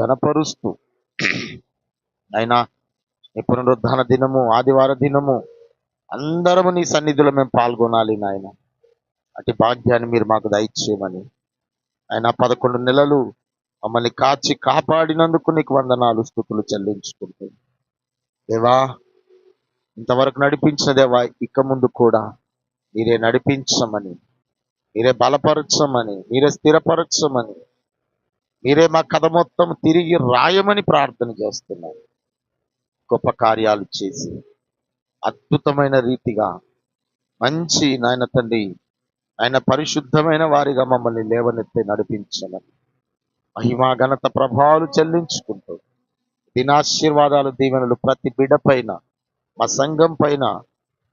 ఘనపరుస్తూ. అయినా నీ పునరుద్ధాన దినము ఆదివార దినము అందరము నీ సన్నిధిలో మేము పాల్గొనాలి నాయన. అటు భాగ్యాన్ని మీరు మాకు దయచేయమని. ఆయన పదకొండు నెలలు మమ్మల్ని కాచి కాపాడినందుకు నీకు వందనాలు స్థుతులు చెల్లించుకుంటుంది దేవా ఇంతవరకు నడిపించిన దేవా ఇక ముందు కూడా మీరే నడిపించమని మీరే బలపరచమని మీరే స్థిరపరచమని మీరే మా కథ మొత్తం తిరిగి రాయమని ప్రార్థన చేస్తున్నారు. గొప్ప కార్యాలు చేసి అద్భుతమైన రీతిగా మంచి నాయన తండ్రి ఆయన పరిశుద్ధమైన వారిగా మమ్మల్ని లేవనెత్తి నడిపించమని మహిమా ఘనత ప్రభావాలు చెల్లించుకుంటూ దినాశీర్వాదాలు దీవెనలు ప్రతి బిడ పైన మా సంఘం పైన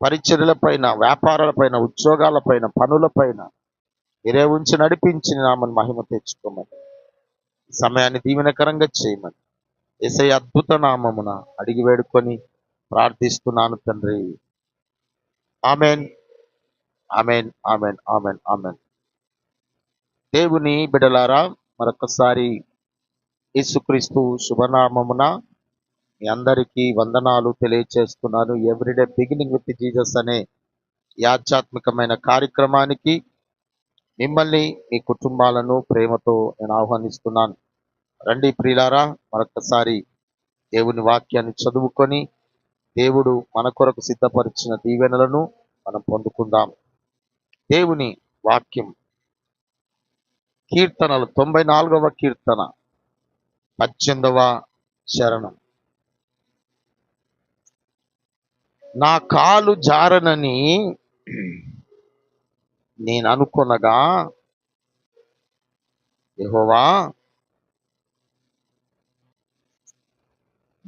పరిచర్యల పైన వ్యాపారాల పైన ఉద్యోగాల పైన పనుల పైన మీరే ఉంచి నడిపించిన నామని మహిమ తెచ్చుకోమని సమయాన్ని దీవెనకరంగా చేయమని. ఎసై అద్భుత నామమున అడిగి వేడుకొని ప్రార్థిస్తున్నాను తండ్రి. Amen. Amen amen amen amen. దేవుని బిడలారా మరొకసారి యేసుక్రీస్తు శుభనామమున మీ అందరికీ వందనాలు తెలియచేస్తున్నాను. ఎవ్రీడే బిగినింగ్ విత్ జీజస్ అనే యాధ్యాత్మికమైన కార్యక్రమానికి మిమ్మల్ని మీ కుటుంబాలను ప్రేమతో నేను ఆహ్వానిస్తున్నాను. రండి ప్రియులారా మరొకసారి దేవుని వాక్యాన్ని చదువుకొని దేవుడు మన కొరకు సిద్ధపరిచిన దీవెనలను మనం పొందుకుందాం. దేవుని వాక్యం కీర్తనలు తొంభై నాలుగవ కీర్తన పద్దెనిమిదవ శరణం. నా కాలు జారనని నేను అనుకొనగా యహోవా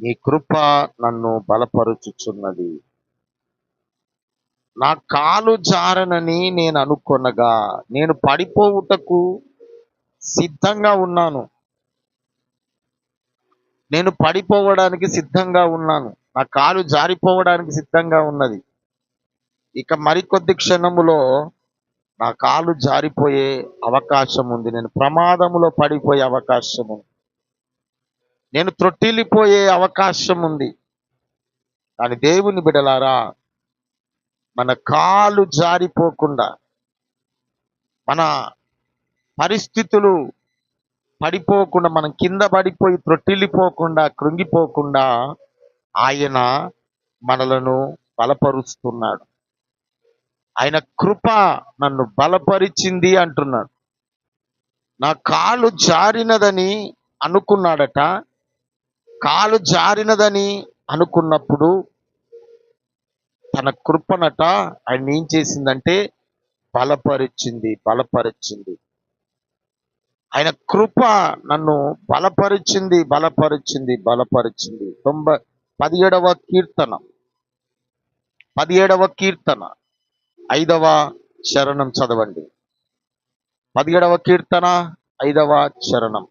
నీ కృప నన్ను బలపరుచుచున్నది. నా కాలు జారనని నేను అనుకొనగా నేను పడిపోవుటకు సిద్ధంగా ఉన్నాను. నేను పడిపోవడానికి సిద్ధంగా ఉన్నాను. నా కాలు జారిపోవడానికి సిద్ధంగా ఉన్నది. ఇక మరికొద్ది క్షణములో నా కాలు జారిపోయే అవకాశం ఉంది. నేను ప్రమాదములో పడిపోయే అవకాశం ఉంది. నేను త్రొట్టిల్లిపోయే అవకాశం ఉంది. కానీ దేవుని బిడలారా మన కాలు జారిపోకుండా మన పరిస్థితులు పడిపోకుండా మనం కింద పడిపోయి త్రొట్టిల్లిపోకుండా కృంగిపోకుండా ఆయన మనలను బలపరుస్తున్నాడు. ఆయన కృప నన్ను బలపరిచింది అంటున్నాడు. నా కాలు జారినదని అనుకున్నాడట. కాలు జారినదని అనుకున్నప్పుడు తన కృపనట ఆయన ఏం చేసిందంటే బలపరిచింది బలపరిచింది. ఆయన కృప నన్ను బలపరిచింది బలపరిచింది బలపరిచింది. తొంభై పదిహేడవ కీర్తన. పదిహేడవ కీర్తన. ఐదవ శరణం చదవండి. పదిహేడవ కీర్తన ఐదవ శరణం.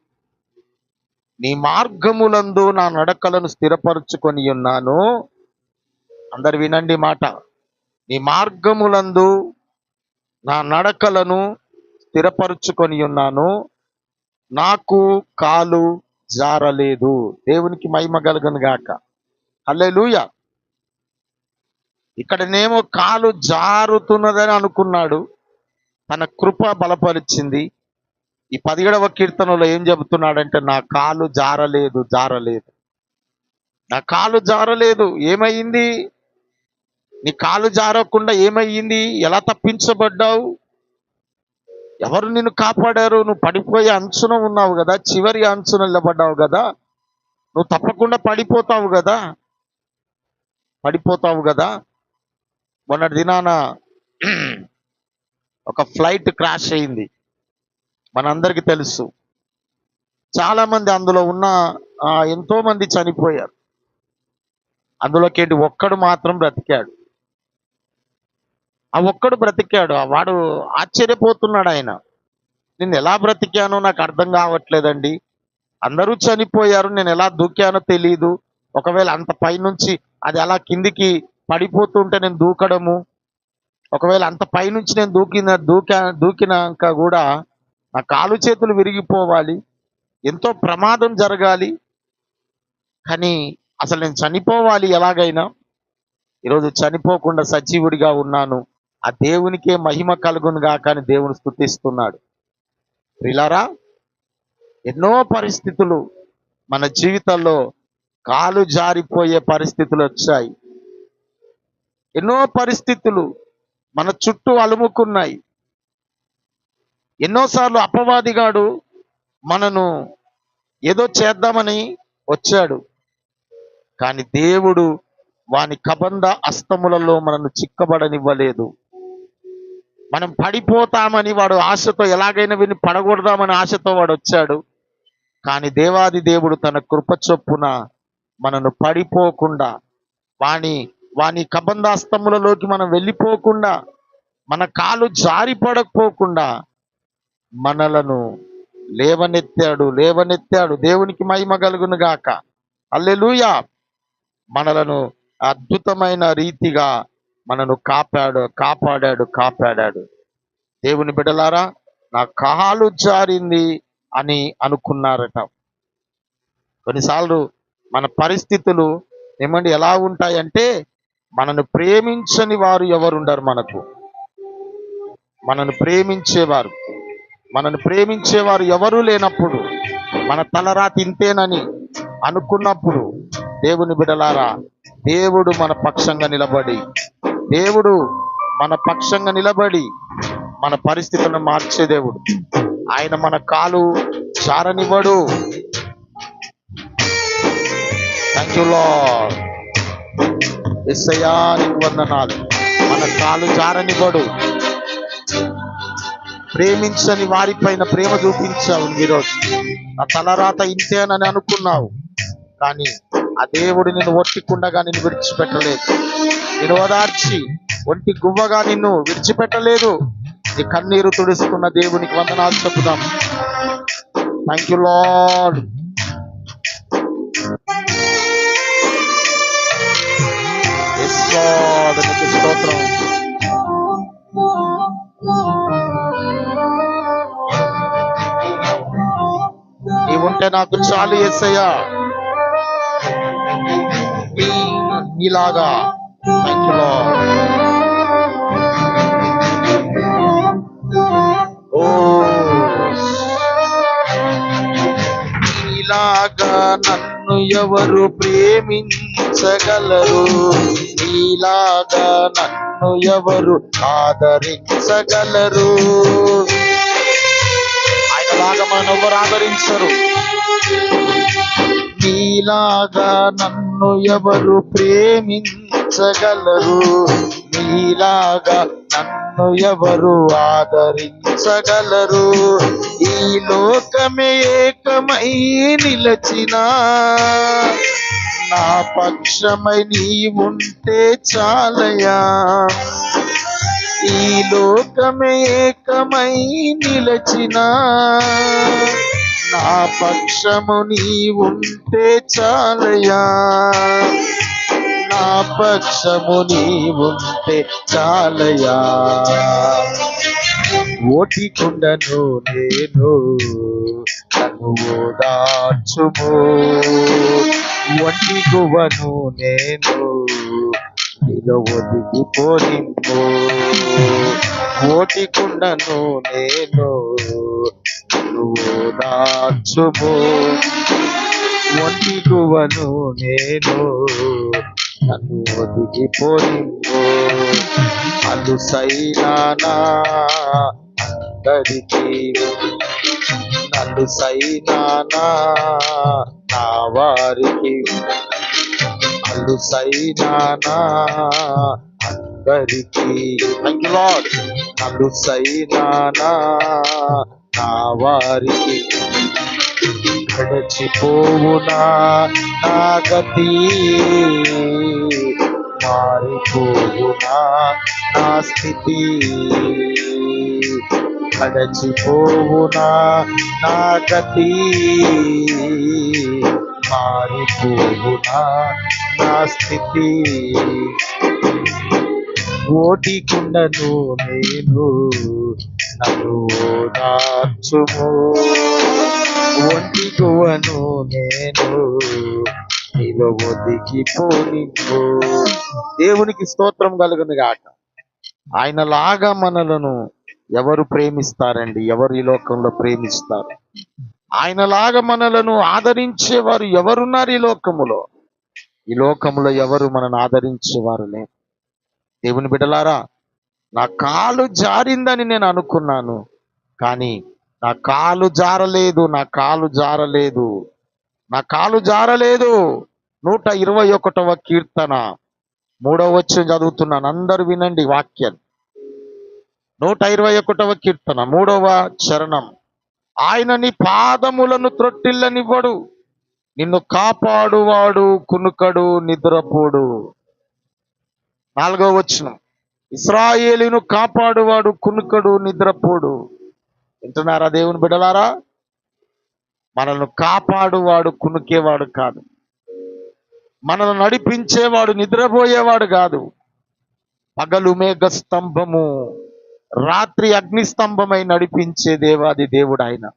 నీ మార్గములందు నా నడకలను స్థిరపరుచుకొని ఉన్నాను. అందరు వినండి మాట. నీ మార్గములందు నా నడకలను స్థిరపరుచుకొని ఉన్నాను. నాకు కాలు జారలేదు. దేవునికి మహిమ కలగను గాక. హల్లెలూయా. ఇక్కడనేమో కాలు జారుతున్నదని అనుకున్నాడు. తన కృప బలపరిచింది. ఈ పదిహేడవ కీర్తనలో ఏం చెబుతున్నాడంటే నా కాలు జారలేదు జారలేదు. నా కాలు జారలేదు ఏమయ్యింది నీ కాలు జారకుండా ఏమయ్యింది ఎలా తప్పించబడ్డావు? ఎవరు నిన్ను కాపాడారు? నువ్వు పడిపోయే అంచున ఉన్నావు కదా చివరి అంచున నిలబడ్డావు కదా. నువ్వు తప్పకుండా పడిపోతావు కదా. పడిపోతావు కదా. మొన్నటి దినాన ఒక ఫ్లైట్ క్రాష్ అయింది. మనందరికీ తెలుసు. చాలామంది అందులో ఉన్న ఎంతోమంది చనిపోయారు. అందులోకేంటి ఒక్కడు మాత్రం బ్రతికాడు. ఆ ఒక్కడు బ్రతికాడు. ఆ వాడు ఆశ్చర్యపోతున్నాడు ఆయన. నేను ఎలా బ్రతికానో నాకు అర్థం కావట్లేదండి. అందరూ చనిపోయారు. నేను ఎలా దూకానో తెలియదు ఒకవేళ అంత పైనుంచి అది అలా కిందికి పడిపోతుంటే నేను దూకడము. ఒకవేళ అంత పైనుంచి నేను దూకిన దూకా దూకినాక కూడా నా కాలు చేతులు విరిగిపోవాలి. ఎంతో ప్రమాదం జరగాలి. కానీ అసలు నేను చనిపోవాలి ఎలాగైనా. ఈరోజు చనిపోకుండా సజీవుడిగా ఉన్నాను. ఆ దేవునికే మహిమ కలుగునుగా కానీ దేవుని స్థుతిస్తున్నాడు. ప్రిలారా ఎన్నో పరిస్థితులు మన జీవితంలో కాలు జారిపోయే పరిస్థితులు వచ్చాయి. ఎన్నో పరిస్థితులు మన చుట్టూ అలుముకున్నాయి. ఎన్నోసార్లు అపవాదిగాడు మనను ఏదో చేద్దామని వచ్చాడు. కానీ దేవుడు వాని కబంధ అస్తములలో మనను చిక్కబడనివ్వలేదు. మనం పడిపోతామని వాడు ఆశతో ఎలాగైనా విని పడగొడదామని ఆశతో వాడు వచ్చాడు. కానీ దేవాది దేవుడు తన కృప చొప్పున మనను పడిపోకుండా వాని వాని కబంధాస్తములలోకి మనం వెళ్ళిపోకుండా మన కాలు జారిపడకపోకుండా మనలను లేవనెత్తాడు లేవనెత్తాడు దేవునికి మహిమ కలుగును గాక. అల్లెలుయా మనలను అద్భుతమైన రీతిగా మనను కాపాడు కాపాడాడు కాపాడాడు. దేవుని బిడలారా నా కాలు జారింది అని అనుకున్నారట. కొన్నిసార్లు మన పరిస్థితులు ఏమండి ఎలా ఉంటాయంటే మనను ప్రేమించని వారు ఎవరుండరు మనకు. మనను ప్రేమించేవారు. మనను ప్రేమించేవారు ఎవరూ లేనప్పుడు మన తలరాతి ఇంతేనని అనుకున్నప్పుడు దేవుని బిడలారా దేవుడు మన పక్షంగా నిలబడి దేవుడు మన పక్షంగా నిలబడి మన పరిస్థితులను మార్చే దేవుడు. ఆయన మన కాలు చారనివ్వడు థ్యాంక్ యూ లార్డ్ ఎస్సయ్యా నీకు వందనాలు. మన కాలు జారనివ్వడు ప్రేమించని వారిపైన ప్రేమ చూపించావు ఈరోజు. నా తలరాత ఇంతేనని అనుకున్నావు. కానీ ఆ దేవుడు నిన్ను ఒట్టికుండగా నిన్ను విడిచిపెట్టలేదు. నేను ఓదార్చి ఒంటి గువ్వగా నిన్ను విడిచిపెట్టలేదు. నీ కన్నీరు తుడుస్తున్న దేవునికి వందనాలు చెప్పుదాం. Thank you Lord yes Lord నీకు స్తోత్రం ఉంటే నాకు చాలు ఎస్సయ్యా నీలాగా ఓ. నీలాగా నన్ను ఎవరు ప్రేమించగలరు? నీలాగా నన్ను ఎవరు ఆదరించగలరు? ఆయనలాగా మనం ఎవరు ఆదరించరు? నీలాగా నన్ను ఎవరు ప్రేమించగలరు? నీలాగా నన్ను ఎవరు ఆదరించగలరు? ఈ లోకమే ఏకమై నిలచిన నా పక్షమై నీవుంటే చాలయా? ఈ లోకమే ఏకమై నిలచిన నా పక్షము నీవుంటే చాలయా? నా పక్షము నీవుంటే చాలయా? ఓటికుండను నేను నన్ను ఓదార్చుము. ఒంటి గువను నేను. నీలో ఒదిగిపోనిమ్ము. ఓటికుండను నేను. నన్ను ఓదార్చుము. ఒంటి గువను నేను. నన్ను ఒదిగిపోనిమ్ము. అలుసైనానా. అందరికీ నన్ను నా వారికి అల్లు అందరికి అందరికీ థ్యాంక్ యూ లార్డ్ నన్ను నా వారికి గడచిపోవునా? నా గతి మారిపోవునా? నా స్థితి అడచిపోవునా నా గతి? మారిపోవునా నా స్థితి? ఓటికున్నను నేను నన్ను ఓదార్చుము. ఒంటికువను నేను నీలో ఒదిగిపోనివ్వు దేవునికి స్తోత్రం కలుగును గాక ఆయన లాగా మనలను ఎవరు ప్రేమిస్తారండి? ఎవరు ఈ లోకంలో ప్రేమిస్తారు? ఆయన లాగా మనలను ఆదరించేవారు ఎవరున్నారు ఈ లోకములో? ఈ లోకములో ఎవరు మనల్ని ఆదరించేవారు లేరు. దేవుని బిడ్డలారా నా కాలు జారిందని నేను అనుకున్నాను కానీ నా కాలు జారలేదు నా కాలు జారలేదు. నా కాలు జారలేదు. నూట ఇరవై ఒకటవ కీర్తన. మూడవ వచ్చిన చదువుతున్నాను. అందరు వినండి వాక్యం. నూట ఇరవై ఒకటవ కీర్తన మూడవ చరణం. ఆయన నీ పాదములను త్రొట్టిల్లనివ్వడు. నిన్ను కాపాడువాడు కునుకడు నిద్రపోడు. నాలుగవ వచనం. ఇస్రాయేలును కాపాడువాడు కునుకడు నిద్రపోడు. వింటున్నారా దేవుని బిడలారా? మనల్ని కాపాడువాడు కునుకేవాడు కాదు. మనల్ని నడిపించేవాడు నిద్రపోయేవాడు కాదు. పగలు మేఘ స్తంభము రాత్రి అగ్నిస్తంభమై నడిపించే దేవాది దేవుడు ఆయన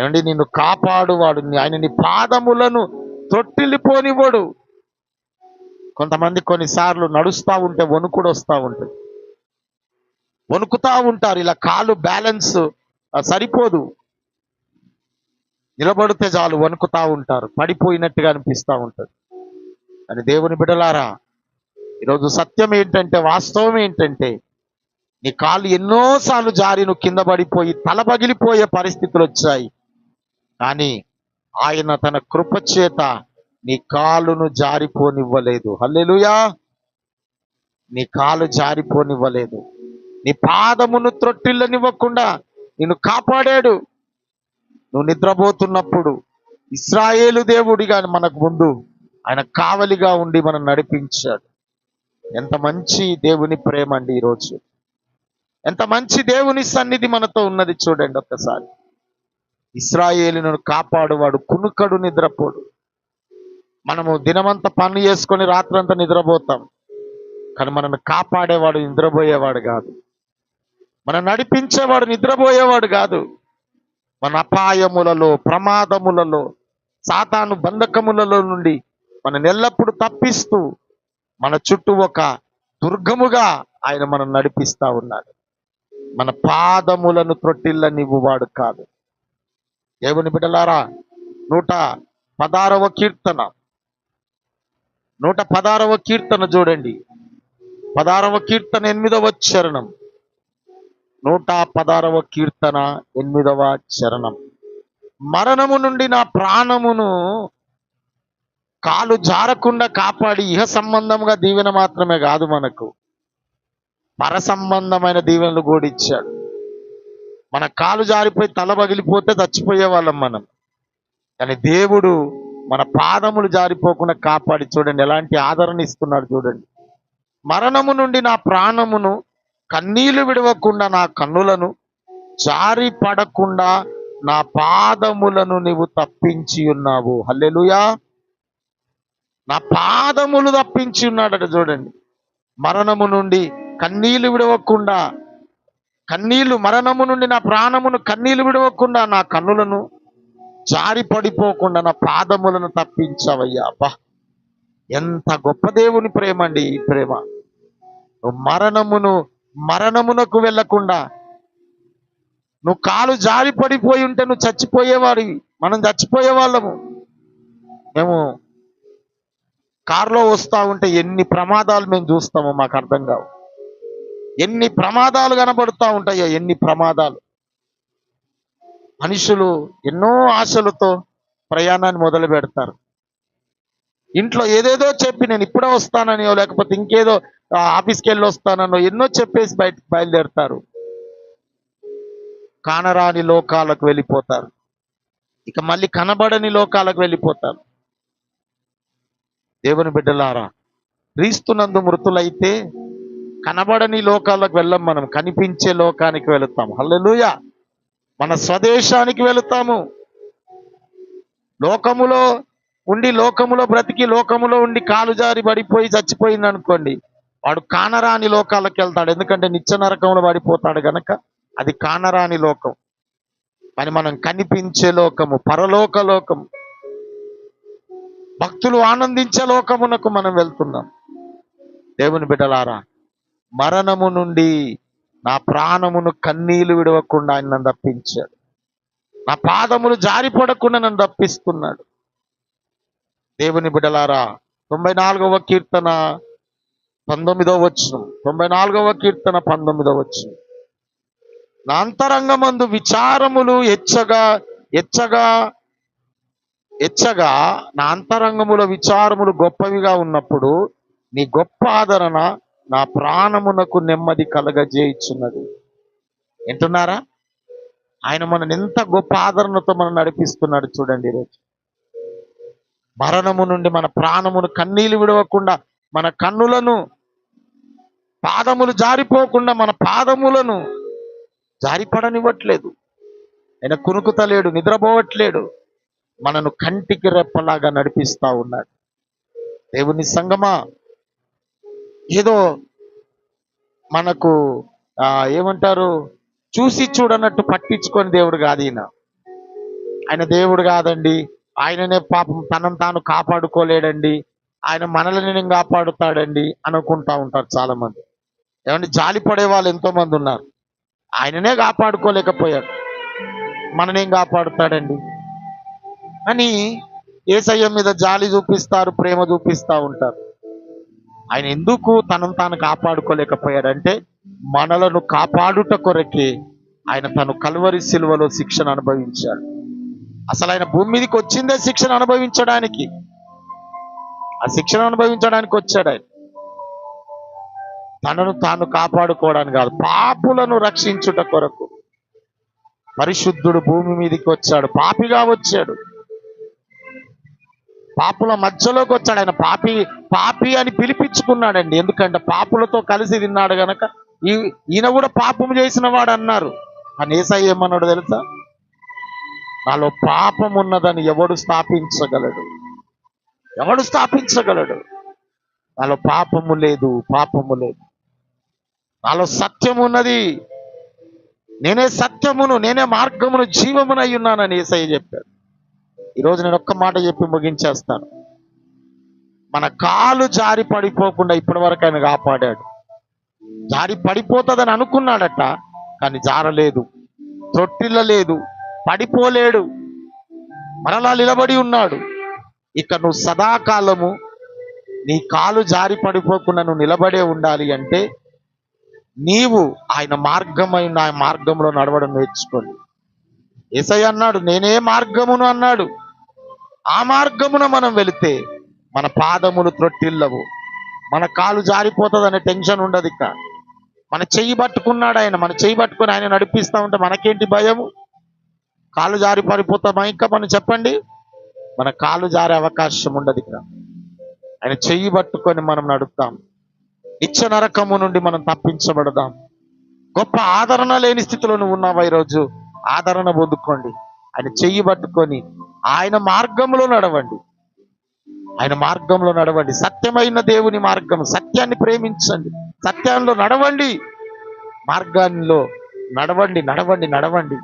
ఏమండి నిన్ను కాపాడువాడు ఆయన నీ పాదములను తొట్టిల్లిపోనివ్వడు. కొంతమంది కొన్నిసార్లు నడుస్తూ ఉంటే వణుకుడు వస్తూ ఉంటుంది. వణుకుతా ఉంటారు ఇలా కాలు బ్యాలెన్స్ సరిపోదు. నిలబడితే చాలు వణుకుతూ ఉంటారు పడిపోయినట్టుగా అనిపిస్తూ ఉంటుంది. అని దేవుని బిడలారా ఈరోజు సత్యం ఏంటంటే వాస్తవం ఏంటంటే నీ కాళ్ళు ఎన్నోసార్లు జారి నువ్వు కింద పడిపోయి తల పగిలిపోయే పరిస్థితులు వచ్చాయి. కానీ ఆయన తన కృప చేత నీ కాలును జారిపోనివ్వలేదు. హల్లెలుయా! నీ కాలు జారిపోనివ్వలేదు. నీ పాదమును త్రొట్టిల్లనివ్వకుండా నిన్ను కాపాడాడు. నువ్వు నిద్రపోతున్నప్పుడు ఇస్రాయేలు దేవుడిగా మనకు ముందు ఆయన కావలిగా ఉండి మనం నడిపించాడు. ఎంత మంచి దేవుని ప్రేమ అండి ఈరోజు. ఎంత మంచి దేవుని సన్నిధి మనతో ఉన్నది చూడండి ఒక్కసారి. ఇస్రాయేలును కాపాడువాడు కునుకడు నిద్రపోడు. మనము దినమంతా పనులు చేసుకొని రాత్రంతా నిద్రపోతాం. కానీ మనల్ని కాపాడేవాడు నిద్రపోయేవాడు కాదు. మనం నడిపించేవాడు నిద్రపోయేవాడు కాదు. మన అపాయములలో ప్రమాదములలో సాతాను బంధకములలో నుండి మనని ఎల్లప్పుడూ తప్పిస్తూ మన చుట్టూ ఒక దుర్గముగా ఆయన మనం నడిపిస్తా ఉన్నాడు. మన పాదములను త్రొట్టిల్లనివ్వువాడు కాదు. దేవుని బిడ్డలారా నూట పదారవ కీర్తన. నూట పదారవ కీర్తన చూడండి. పదారవ కీర్తన ఎనిమిదవ చరణం. నూట పదారవ కీర్తన ఎనిమిదవ చరణం. మరణము నుండి నా ప్రాణమును కాలు జారకుండా కాపాడి ఇహ సంబంధంగా దీవెన మాత్రమే కాదు మనకు. పర సంబంధమైన దీవెనలు కూడా ఇచ్చాడు మన కాలు జారిపోయి తల పగిలిపోతే చచ్చిపోయే వాళ్ళం మనం. కానీ దేవుడు మన పాదములు జారిపోకుండా కాపాడి చూడండి ఎలాంటి ఆదరణ ఇస్తున్నాడు చూడండి. మరణము నుండి నా ప్రాణమును కన్నీళ్ళు విడవకుండా నా కన్నులను జారి పడకుండా నా పాదములను నీవు తప్పించి ఉన్నావు. హల్లెలుయా. నా పాదములు తప్పించి ఉన్నాడట చూడండి. మరణము నుండి కన్నీళ్ళు విడవకుండా కన్నీళ్ళు మరణము నుండి నా ప్రాణమును కన్నీళ్ళు విడవకుండా నా కన్నులను జారి పడిపోకుండా నా పాదములను తప్పించవయ్యా. అబ్బా ఎంత గొప్ప దేవుని ప్రేమ అండి ఈ ప్రేమ. మరణమును మరణమునకు వెళ్ళకుండా నువ్వు కాలు జారి పడిపోయి ఉంటే నువ్వు చచ్చిపోయేవాడివి మనం చచ్చిపోయే వాళ్ళము. మేము కారులో వస్తా ఉంటే ఎన్ని ప్రమాదాలు మేము చూస్తామో మాకు అర్థం కావు. ఎన్ని ప్రమాదాలు కనబడుతూ ఉంటాయో ఎన్ని ప్రమాదాలు. మనుషులు ఎన్నో ఆశలతో ప్రయాణాన్ని మొదలు పెడతారు. ఇంట్లో ఏదేదో చెప్పి నేను ఇప్పుడే వస్తానని లేకపోతే ఇంకేదో ఆఫీస్కి వెళ్ళి వస్తానో ఎన్నో చెప్పేసి బయట బయలుదేరుతారు. కానరాని లోకాలకు వెళ్ళిపోతారు. ఇక మళ్ళీ కనబడని లోకాలకు వెళ్ళిపోతారు. దేవుని బిడ్డలారా క్రీస్తునందు మృతులైతే కనబడని లోకాలకు వెళ్ళం మనం కనిపించే లోకానికి వెళుతాం. హల్లెలూయా! మన స్వదేశానికి వెళుతాము. లోకములో ఉండి లోకములో బ్రతికి లోకములో ఉండి కాలు జారి పడిపోయి చచ్చిపోయింది అనుకోండి వాడు కానరాని లోకాలకు వెళ్తాడు. ఎందుకంటే నిత్య నరకంలో పడిపోతాడు గనక అది కానరాని లోకం. మరి మనం కనిపించే లోకము పరలోక లోకము భక్తులు ఆనందించే లోకమునకు మనం వెళ్తున్నాం. దేవుని బిడ్డలారా మరణము నుండి నా ప్రాణమును కన్నీళ్ళు విడవకుండా ఆయన నన్ను తప్పించాడు నా పాదములు జారిపడకుండా నన్ను తప్పిస్తున్నాడు దేవుని బిడలారా తొంభై నాలుగవ కీర్తన పంతొమ్మిదవ వచ్చును తొంభై నాలుగవ కీర్తన పంతొమ్మిదవ వచ్చును నా అంతరంగమందు విచారములు ఎచ్చగా ఎచ్చగా ఎచ్చగా నా అంతరంగముల విచారములు గొప్పవిగా ఉన్నప్పుడు నీ గొప్ప ఆదరణ నా ప్రాణమునకు నెమ్మది కలగజేయుచున్నది. వింటున్నారా? ఆయన మనని ఎంత గొప్ప ఆదరణతో మనం నడిపిస్తున్నాడు చూడండి ఈరోజు. మరణము నుండి మన ప్రాణమును కన్నీళ్ళు విడవకుండా మన కన్నులను పాదములు జారిపోకుండా మన పాదములను జారిపడనివ్వట్లేదు. ఆయన కునుకుతలేడు నిద్రపోవట్లేడు. మనను కంటికి రెప్పలాగా నడిపిస్తా ఉన్నాడు. దేవుని సంగమా ఏదో మనకు ఆ, ఏమంటారు చూసి చూడనట్టు పట్టించుకొని దేవుడు కాదు ఈయన. ఆయన దేవుడు కాదండి. ఆయననే పాపం తనను తాను కాపాడుకోలేడండి. ఆయన మనల్ని నేను కాపాడుతాడండి అనుకుంటా ఉంటారు చాలా మంది ఏమంటే జాలి పడే వాళ్ళు ఎంతో మంది ఉన్నారు. ఆయననే కాపాడుకోలేకపోయాడు. మననేం కాపాడుతాడండి? అని ఏసయ్య మీద జాలి చూపిస్తారు ప్రేమ చూపిస్తా ఉంటారు. ఆయన ఎందుకు తనను తాను కాపాడుకోలేకపోయాడంటే మనలను కాపాడుట కొరకే ఆయన తను కలువరి శిలువలో శిక్షణ అనుభవించాడు. అసలు ఆయన భూమి మీదకి వచ్చిందే శిక్షణ అనుభవించడానికి. ఆ శిక్షణ అనుభవించడానికి వచ్చాడు ఆయన. తనను తాను కాపాడుకోవడానికి కాదు పాపులను రక్షించుట కొరకు పరిశుద్ధుడు భూమి మీదకి వచ్చాడు పాపిగా వచ్చాడు. పాపుల మధ్యలోకి వచ్చాడు ఆయన. పాపి పాపి అని పిలిపించుకున్నాడండి. ఎందుకంటే పాపులతో కలిసి తిన్నాడు గనక ఈ ఈయన కూడా పాపం చేసిన వాడు అన్నారు. అని ఏసై ఏమన్నాడు తెలుసా? నాలో పాపం ఉన్నదని ఎవడు స్థాపించగలడు? ఎవడు స్థాపించగలడు? నాలో పాపము లేదు పాపము లేదు. నాలో సత్యము ఉన్నది. నేనే సత్యమును నేనే మార్గమును జీవమునై ఉన్నానని ఏసయ్య చెప్పాడు. ఈరోజు నేను ఒక్క మాట చెప్పి ముగించేస్తాను. మన కాలు జారి పడిపోకుండా ఇప్పటి వరకు ఆయన కాపాడాడు. జారి పడిపోతుందని అనుకున్నాడట కానీ జారలేదు. తొట్టిల్లలేదు పడిపోలేడు. మరలా నిలబడి ఉన్నాడు. ఇక నువ్వు సదాకాలము నీ కాలు జారి పడిపోకుండా నువ్వు నిలబడే ఉండాలి అంటే నీవు ఆయన మార్గమైన ఆ మార్గంలో నడవడం నేర్చుకోండి. ఏసై అన్నాడు నేనే మార్గమును అన్నాడు. ఆ మార్గమున మనం వెళితే మన పాదములు త్రొట్టిల్లవు. మన కాలు జారిపోతుందనే టెన్షన్ ఉండదు ఇక. మన చెయ్యి పట్టుకున్నాడు ఆయన. మన చెయ్యి పట్టుకుని ఆయన నడిపిస్తా ఉంటే మనకేంటి భయము? కాలు జారి పడిపోతామా? ఇంకా మనం చెప్పండి. మన కాలు జారే అవకాశం ఉండదు ఇక. ఆయన చెయ్యి పట్టుకొని మనం నడుపుతాం. నిత్య నరకము నుండి మనం తప్పించబడదాం. గొప్ప ఆదరణ లేని స్థితిలో నువ్వు ఉన్నావా ఈరోజు? ఆదరణ పొందుకోండి. ఆయన చెయ్యి పట్టుకొని ఆయన మార్గంలో నడవండి. ఆయన మార్గంలో నడవండి. సత్యమైన దేవుని మార్గం సత్యాన్ని ప్రేమించండి. సత్యంలో నడవండి. మార్గాల్లో నడవండి నడవండి నడవండి.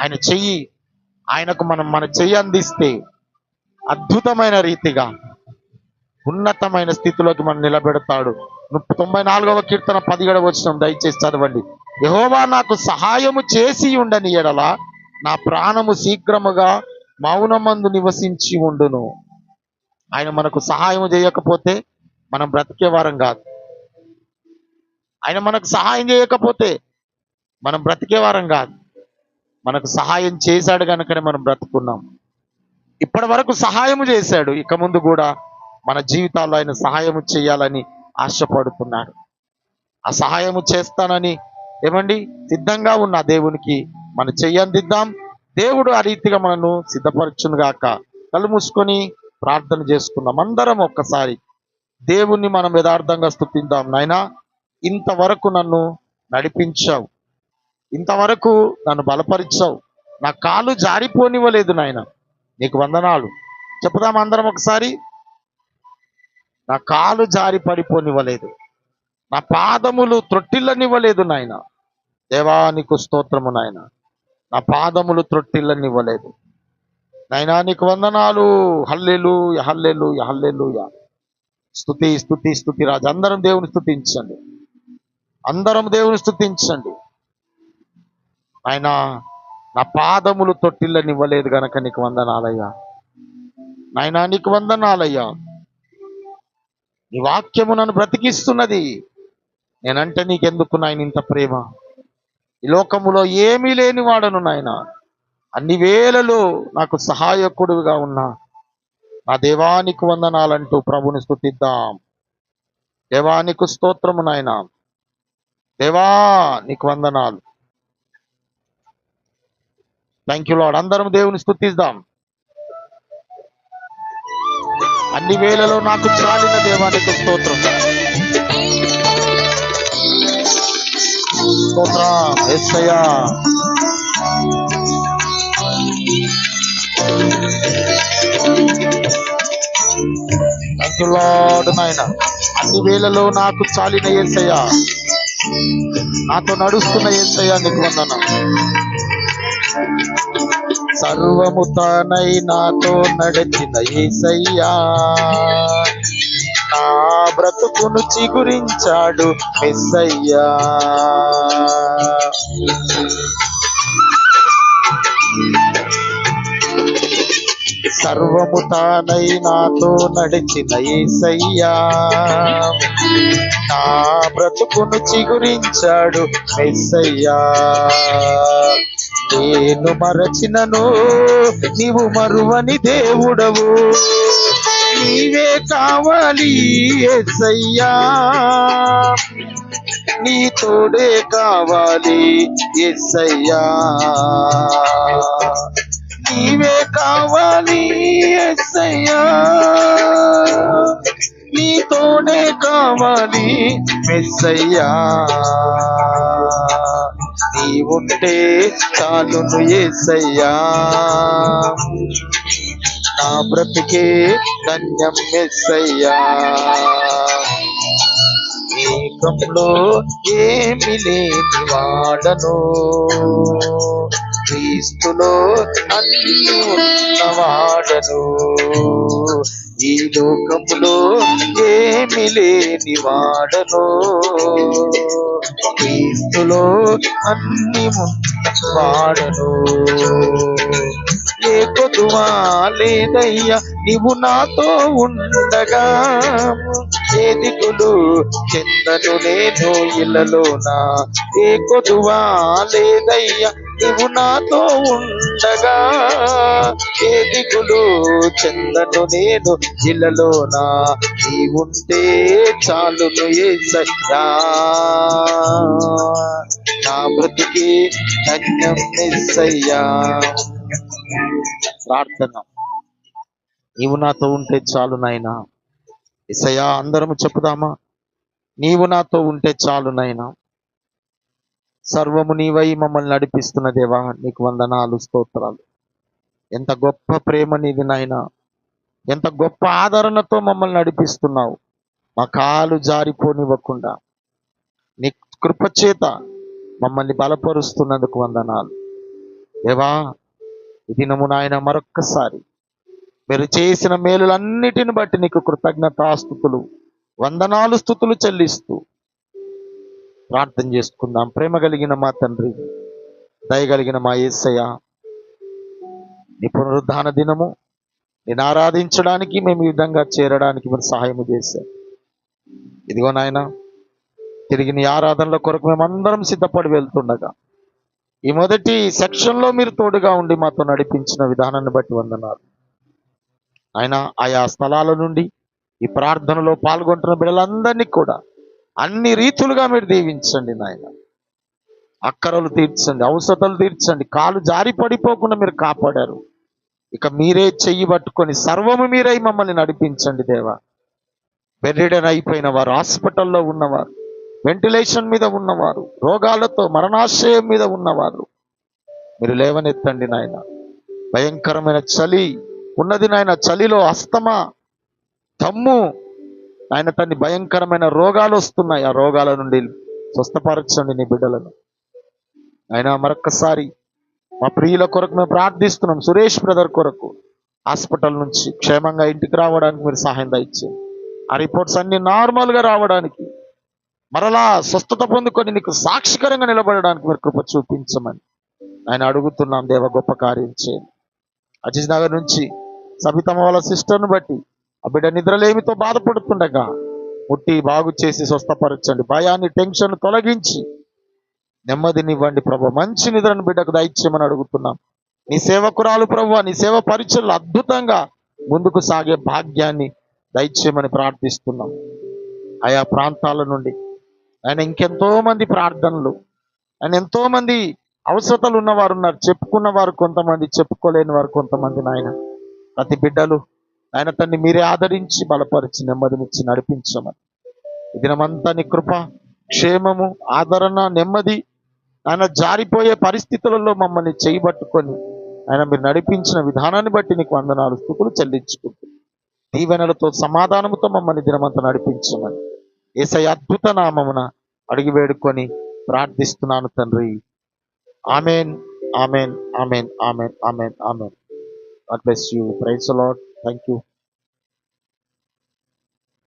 ఆయన చెయ్యి ఆయనకు మనం మన చెయ్యి అందిస్తే అద్భుతమైన రీతిగా ఉన్నతమైన స్థితిలోకి మనం నిలబెడతాడు. ముప్పై తొంభై నాలుగవ కీర్తన పదిహేడవ వచ్చిన దయచేసి చదవండి. యహోవా నాకు సహాయము చేసి ఉండని ఎడల నా ప్రాణము శీఘ్రముగా మౌనమందు నివసించి ఉండును. ఆయన మనకు సహాయం చేయకపోతే మనం బ్రతికేవారం కాదు. ఆయన మనకు సహాయం చేయకపోతే మనం బ్రతికే వారం కాదు. మనకు సహాయం చేశాడు కనుకనే మనం బ్రతుకున్నాం. ఇప్పటి వరకు సహాయము చేశాడు. ఇక ముందు కూడా మన జీవితాల్లో ఆయన సహాయము చేయాలని ఆశపడుతున్నాడు. ఆ సహాయము చేస్తానని ఏమండి? సిద్ధంగా ఉన్న దేవునికి మన చెయ్యందిద్దాం దేవుడు ఆ రీతిగా మనను సిద్ధపరచును గాక కళ్ళు మూసుకొని ప్రార్థన చేసుకుందాం. అందరం ఒక్కసారి దేవుణ్ణి మనం యథార్థంగా స్థుతిద్దాం. నాయనా ఇంతవరకు నన్ను నడిపించావు. ఇంతవరకు నన్ను బలపరిచావు. నా కాలు జారిపోనివ్వలేదు నాయన. నీకు వందనాలు. చెప్పుదాం అందరం ఒకసారి. నా కాలు జారి పడిపోనివ్వలేదు. నా పాదములు త్రొట్టిల్లనివ్వలేదు నాయన. దేవానికి స్తోత్రము నాయన. నా పాదములు త్రొట్టిల్లనివ్వలేదు. నైనా నీకు వందనాలు. హల్లెలు హల్లెలు హల్లెలు స్థుతి స్థుతి స్థుతి రాజు. అందరం దేవుని స్థుతించండి అందరం దేవుని స్థుతించండి ఆయన నా పాదములు తొట్టిల్లనివ్వలేదు గనక నీకు వందనాలయ్యా. నాయనా నీకు వందనాలయ్యా. నీ వాక్యము నన్ను బ్రతికిస్తున్నది. నేనంటే నీకెందుకు నాయన ఇంత ప్రేమ? ఈ లోకములో ఏమీ లేని వాడను నాయన. అన్ని వేళలు నాకు సహాయకుడుగా ఉన్నా నా దేవానికి వందనాలంటూ ప్రభుని స్థుతిద్దాం దేవానికి స్తోత్రము నాయన. దేవా నీకు వందనాలు. థ్యాంక్ యూ లాడ్ అందరం దేవుని స్థుతిద్దాం అన్ని వేళలో నాకు చాలిన దేవానికి స్తోత్రం. స్తోత్రం ఎస్సయ్యా థ్యాంక్ నాయన. అన్ని వేళలో నాకు చాలిన ఏసయ్యా. నాతో నడుస్తున్న ఏసయ్యా నీకు వందన. సర్వము తానై నాతో నడిచిన ఏసయ్యా. బ్రతుకును చిగురించాడు మెస్సయ్యా. సర్వము తానై నాతో నడిచిన ఏసయ్యా. నా బ్రతుకును చిగురించాడు మెస్సయ్యా. నేను మరచినను నీవు మరువని దేవుడవు. నీవే కావాలి ఎస్సయ్యా నీ తోడే కావాలి ఎస్సయ్యా నీవే కావాలి ఎస్సయ్యా నీ తోడే కావాలి మెస్సయ్యా నీ ఉంటే చాలును ఏసయ్యా నా బ్రతికే ధన్యం మెస్సయ్యా ఏకంలో ఏమి లేని వాడను. క్రీస్తులో అన్ని ఉన్నవాడను. ఈ లోకంలో ఏమి లేని వాడను. క్రీస్తులో అన్ని వాడను. ఏ కొదువా లేదయ్యా నీవు నాతో ఉండగా. ఏ దిగులు చెందను నేను ఇళ్ళలోనా? ఏ కొదువా లేదయ్యా నీవు నాతో ఉండగా. ఏ దిగులు చెందను నేను ఇళ్ళలోనా? నీవుంటే చాలును ఏసయ్యా. నా బ్రతికి ధన్యం ఎస్సయ్యా ప్రార్థన. నీవు నాతో ఉంటే చాలు నాయనా. ఇసయా అందరము చెప్పుదామా? నీవు నాతో ఉంటే చాలు నాయనా. సర్వము నీవై మమ్మల్ని నడిపిస్తున్న దేవా నీకు వందనాలు స్తోత్రాలు. ఎంత గొప్ప ప్రేమ నీది నాయనా. ఎంత గొప్ప ఆదరణతో మమ్మల్ని నడిపిస్తున్నావు. మా కాలు జారిపోనివ్వకుండా. నీ కృపచేత మమ్మల్ని బలపరుస్తున్నందుకు వందనాలు. దేవా ఈ దినము నాయన మరొక్కసారి మీరు చేసిన మేలులన్నిటిని బట్టి నీకు కృతజ్ఞతాస్థుతులు వందనాలు స్థుతులు చెల్లిస్తూ ప్రార్థన చేసుకుందాం. ప్రేమ కలిగిన మా తండ్రి దయగలిగిన మా ఏసయ్య నీ పునరుద్ధాన దినము నేను ఆరాధించడానికి మేము ఈ విధంగా చేరడానికి మీరు సహాయం చేశాం ఇదిగో నాయన తిరిగి నీ ఆరాధనల కొరకు మేము అందరం సిద్ధపడి వెళ్తుండగా ఈ మొదటి సెక్షన్లో మీరు తోడుగా ఉండి మాతో నడిపించిన విధానాన్ని బట్టి వందనాలు. ఆయన ఆయా స్థలాల నుండి ఈ ప్రార్థనలో పాల్గొంటున్న బిడ్డలందరినీ కూడా అన్ని రీతులుగా మీరు దీవించండి నాయన. అక్కరలు తీర్చండి అవసరాలు తీర్చండి కాలు జారి పడిపోకుండా మీరు కాపాడారు. ఇక మీరే చెయ్యి పట్టుకొని సర్వము మీరై మమ్మల్ని నడిపించండి దేవా. బెర్రిడన్ అయిపోయిన వారు హాస్పిటల్లో ఉన్నవారు వెంటిలేషన్ మీద ఉన్నవారు రోగాలతో మరణాశయం మీద ఉన్నవారు. మీరు లేవనెత్తండి నాయన. భయంకరమైన చలి ఉన్నది నాయన చలిలో అస్తమా? తమ్ము. ఆయన తన్ని భయంకరమైన రోగాలు వస్తున్నాయి. ఆ రోగాల నుండి స్వస్థపరచండి నీ బిడ్డలను. ఆయన మరొక్కసారి మా ప్రియుల కొరకు మేము ప్రార్థిస్తున్నాం. సురేష్ బ్రదర్ కొరకు హాస్పిటల్ నుంచి క్షేమంగా ఇంటికి రావడానికి మీరు సహాయం దయచేయండి. ఆ రిపోర్ట్స్ అన్ని నార్మల్గా రావడానికి మరలా స్వస్థత పొందుకొని నీకు సాక్షికరంగా నిలబడడానికి మీరు కృప చూపించమని ఆయన అడుగుతున్నాం దేవ గొప్ప కార్యం చేయండి. అజీజ్ నగర్ నుంచి సబితమ్మ వాళ్ళ సిస్టర్ను బట్టి ఆ బిడ్డ నిద్రలేమితో బాధపడుతుండగా ముట్టి బాగు చేసి స్వస్థపరచండి. భయాన్ని టెన్షన్ తొలగించి నెమ్మదినివ్వండి ప్రభు. మంచి నిద్రను బిడ్డకు దయచేయమని అడుగుతున్నాం. నీ సేవకురాలు ప్రభు నీ సేవ పరిచయలు అద్భుతంగా ముందుకు సాగే భాగ్యాన్ని దయచేయమని ప్రార్థిస్తున్నాం. ఆయా ప్రాంతాల నుండి ఆయన ఇంకెంతో మంది ప్రార్థనలు ఆయన ఎంతో మంది అవసరతలు ఉన్నవారు ఉన్నారు. చెప్పుకున్న వారు కొంతమంది చెప్పుకోలేని వారు కొంతమంది నాయన. ప్రతి బిడ్డలు ఆయన తన్ని మీరే ఆదరించి బలపరిచి నెమ్మదినిచ్చి నడిపించమని. ఈ దినమంతా నీ కృప క్షేమము ఆదరణ నెమ్మది ఆయన జారిపోయే పరిస్థితులలో మమ్మల్ని చేయబట్టుకొని ఆయన మీరు నడిపించిన విధానాన్ని బట్టి నీకు వందనాలు స్థుతులు చెల్లించుకుంటుంది దీవెనలతో సమాధానముతో మమ్మల్ని దినమంతా నడిపించమని. ఏసై అద్భుత నామమున అడిగి వేడుకొని ప్రార్థిస్తున్నాను తండ్రి. Amen amen amen amen amen amen. God bless you praise Lord thank you